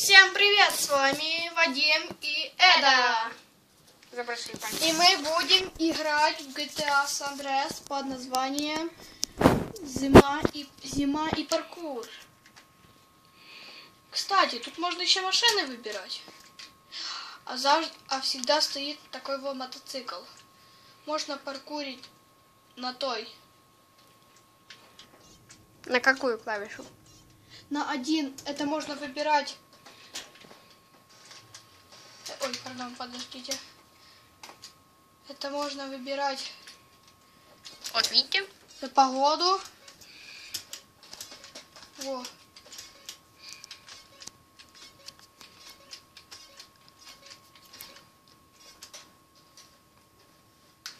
Всем привет, с вами Вадим и Эда. Забросили. И мы будем играть в GTA San Andreas под названием Зима и, Зима и паркур. Кстати, тут можно еще машины выбирать. А, завжди, а всегда стоит такой вот мотоцикл. Можно паркурить на той. На какую клавишу? На один это можно выбирать. Ой, пардон, подождите. Это можно выбирать Вот видите? на погоду. Во.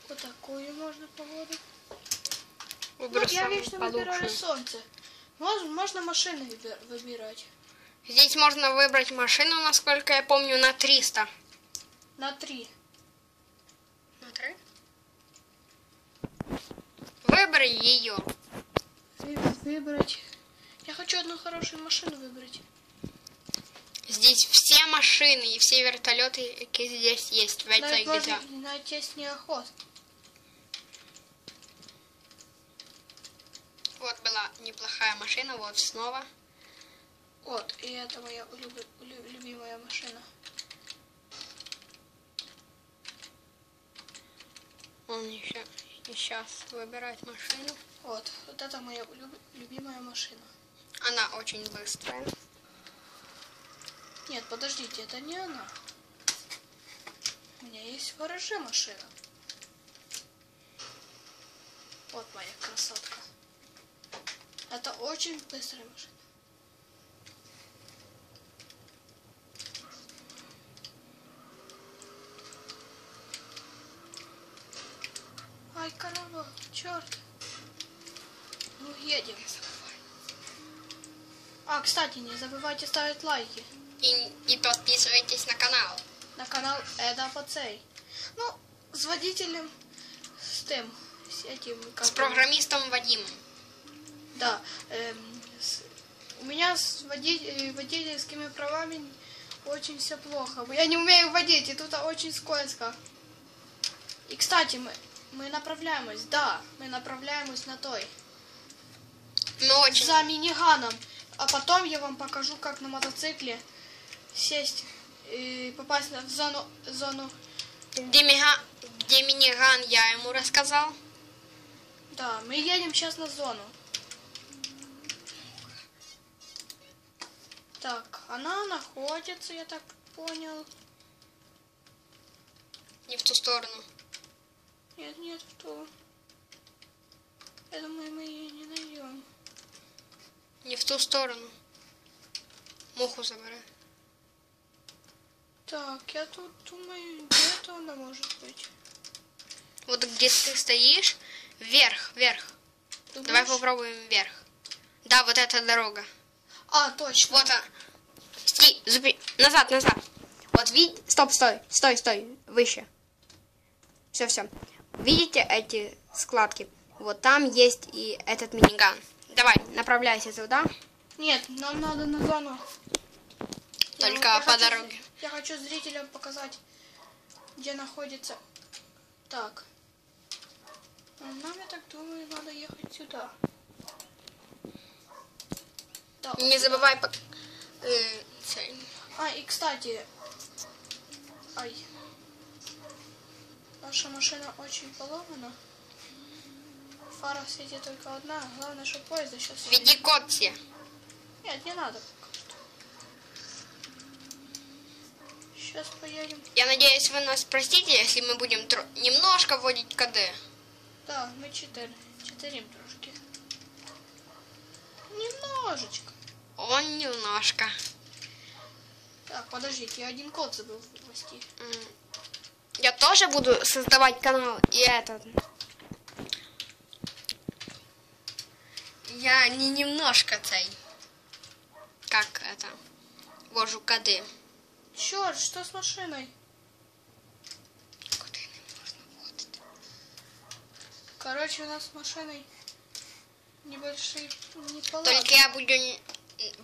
Вот такую можно погоду. Ну, Выберу я вечно выбираю получше. солнце. Можно, можно машины выбир- выбирать. Здесь можно выбрать машину, насколько я помню, на 300. На три. На 3? Выбери ее. Вы- Выбрать. Я хочу одну хорошую машину выбрать. Здесь все машины и все вертолеты, какие здесь есть в этой GTA. найти снегоход. Вот была неплохая машина, вот снова. Вот, и это моя улю- любимая машина. Он еще сейчас выбирать машину. Вот, вот это моя улюб- любимая машина. Она очень быстрая. Нет, подождите, это не она. У меня есть в гараже машина. Вот моя красотка. Это очень быстрая машина. Ай, корова, черт. Ну, едем. А, кстати, не забывайте ставить лайки И, и подписывайтесь на канал. на канал Эда Пацей. Ну, с водителем, с тем, с этим... как С программистом Вадимом. Да. эм, с- у меня с води- э, водительскими правами очень все плохо. Я не умею водить, и тут очень скользко. И, кстати, мы, мы направляемся, да, мы направляемся на той. Мы очень... За миниганом. А потом я вам покажу, как на мотоцикле сесть и попасть в зону, зону Где, мига- где миниган я ему рассказал. Да, мы едем сейчас на зону. Так, она находится, я так понял. Не в ту сторону. Нет, нет, в ту. Я думаю, мы. Не в ту сторону. Муху забирай. Так, я тут думаю, где-то она может быть. Вот где ты стоишь, вверх, вверх. Давай Думаешь? попробуем вверх. Да, вот эта дорога. А, точно. Вот она. Сти, зупи. Назад, назад. Вот видите? Стоп, стой, стой, стой. Выше. Все, все. Видите эти складки? Вот там есть и этот миниган. Давай, направляйся туда. Нет, нам надо на зону. Я- Только я по хочу- дороге. Я хочу зрителям показать, где находится. Так. Нам, я так думаю, надо ехать сюда. Да, Не сюда. забывай пок- э. А, и кстати. Ай. Наша машина очень поломана. Фара светит только одна. Главное, чтобы поезда сейчас... Веди код все. Нет, не надо пока что. Сейчас поедем. Я надеюсь, вы нас простите, если мы будем тро- немножко вводить КД. Да, мы четыре. Четырим трошки. Немножечко. Он немножко. Так, подождите, я один код забыл ввести. Я тоже буду создавать канал и этот. Я не немножко цей. Как это? Вожу коды. Черт, что с машиной? Коды не можно вводити. Короче, у нас с машиной небольшие неполадки. Только я буду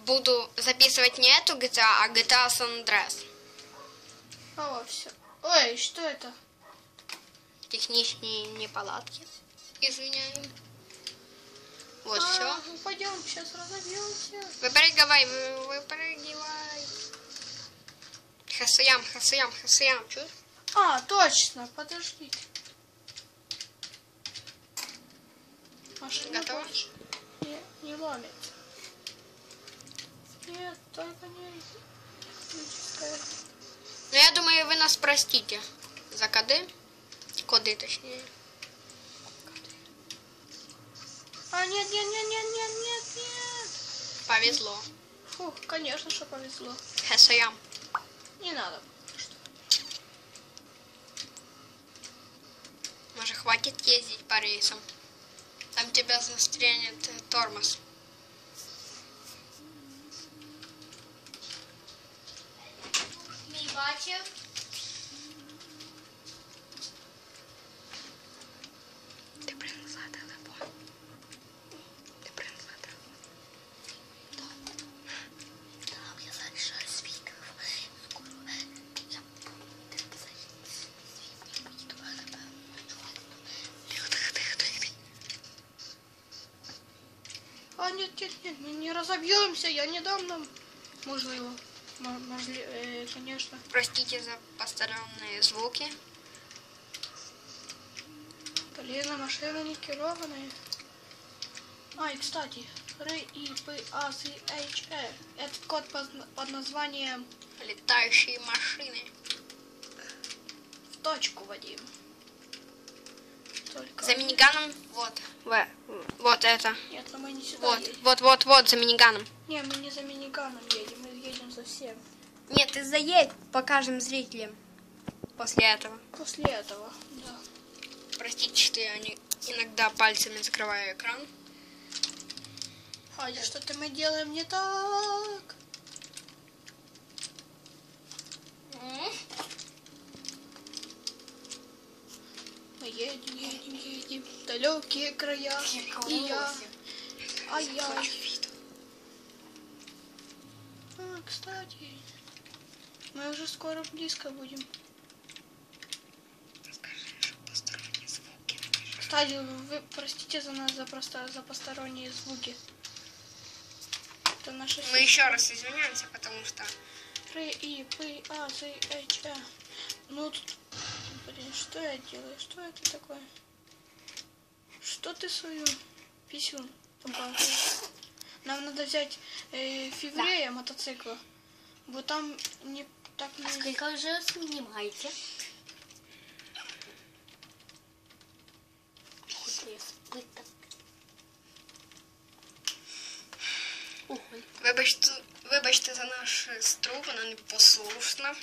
буду записывать не эту GTA, а GTA San Andreas. А, все. Ой, что это? Техничные неполадки. Извиняюсь. Вот а, все. Пойдем, сейчас разобьемся. Выпрыгивай, вы- выпрыгивай. Хасаям, хасаям, хасаям. Чё? А, точно, подождите. Машина Готова? больше Не, не ломится. Нет, только не электрическая. Ну, я думаю, вы нас простите за коды. Коды, точнее. А, нет, нет, нет, нет, нет, нет, нет. Повезло. Фух, конечно, что повезло. Хасаям. Не надо. Может, хватит ездить по рейсам? Там тебя застрянет э, тормоз. Мій нет, нет, нет, мы не разобьемся, я не дам нам. Можливо. Можли- э, конечно. Простите за посторонние звуки. Блин, машина не керованная. А, и кстати, П, А, Э. Этот код под, под названием Летающие машины. в точку, Вадим. Только... За миниганом. Вот. В. Вот это. Нет, но мы не сюда Вот. едем. Вот, вот, вот, за миниганом. Не, мы не за миниганом едем, мы едем за всем. Нет, ты заедь, покажем зрителям. После этого. После этого, да. Простите, что я не- иногда пальцами закрываю экран. И что-то мы делаем не так. Мы едем, едем, далекие края. И я, а я. А, кстати, мы уже скоро близко будем. Кстати, вы простите за нас за просто за посторонние звуки. Это наши Мы еще раз извиняемся, потому что Р, И, П, А, З, H, Э. Ну, тут... Блин, что я делаю? Что это такое? Что ты свою писюн показываешь? Нам надо взять э, феврея мотоцикла. Вот там не так не... Скільки вже знімаєте? Ого. вибачте, вибачте за наш струп, вона непослушна.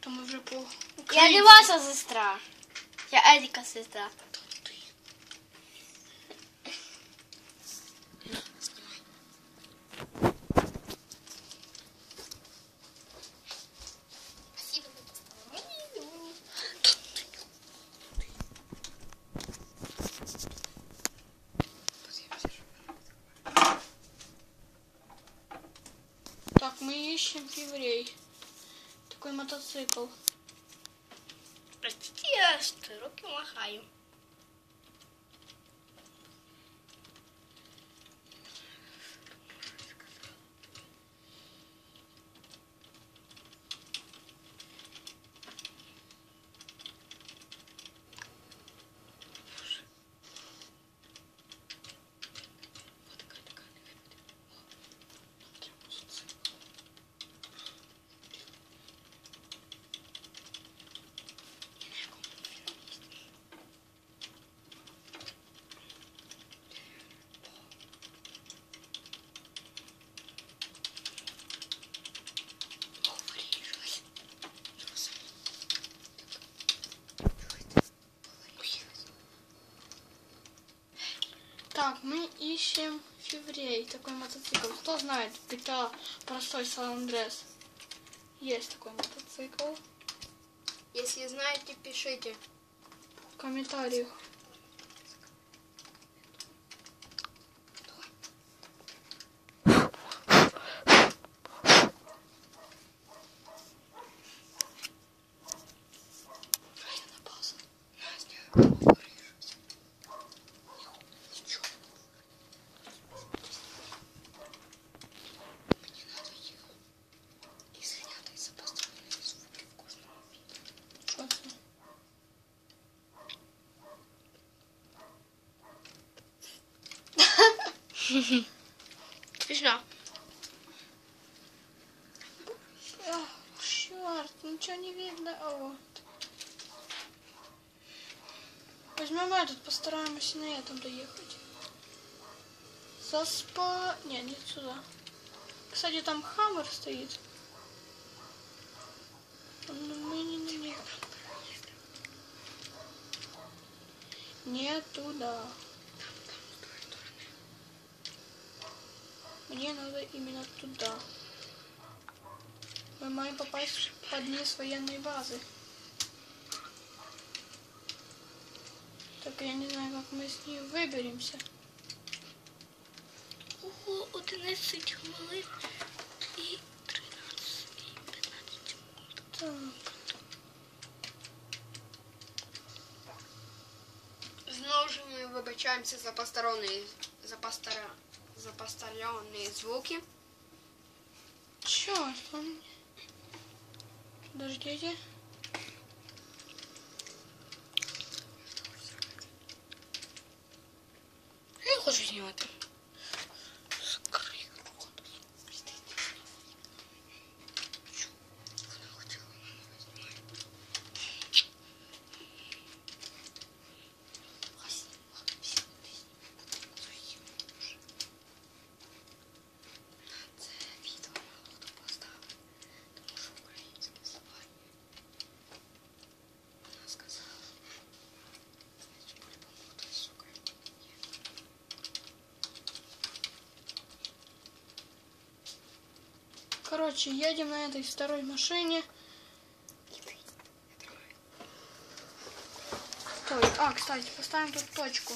Там мы уже по Я не украински. ваша сестра. Я Едіка сестра. Ищем феврей. Такой мотоцикл. Простите, я руки махаю. Так, мы ищем феврей. Такой мотоцикл. Кто знает, GTA простой Сан Андрес. Есть такой мотоцикл. Если знаете, пишите. В комментариях. Ничего не видно. А вот. Возьмем этот, постараемся на этом доехать. Заспа... Не, не сюда. Кстати, там хаммер стоит. Но мы не на них. Не туда. Мне надо именно туда. Мы маем попасть под низ военной базы. Только я не знаю, как мы с ней выберемся. Ого, 11 хвилин і 13 і 15 секунд. Так. Знову ж ми вибачаємося за посторонні, за постара, за посторонні звуки. Черт, он... Подождите. Я хочу знімати. Короче, едем на этой второй машине. Стой. А, кстати, поставим тут точку.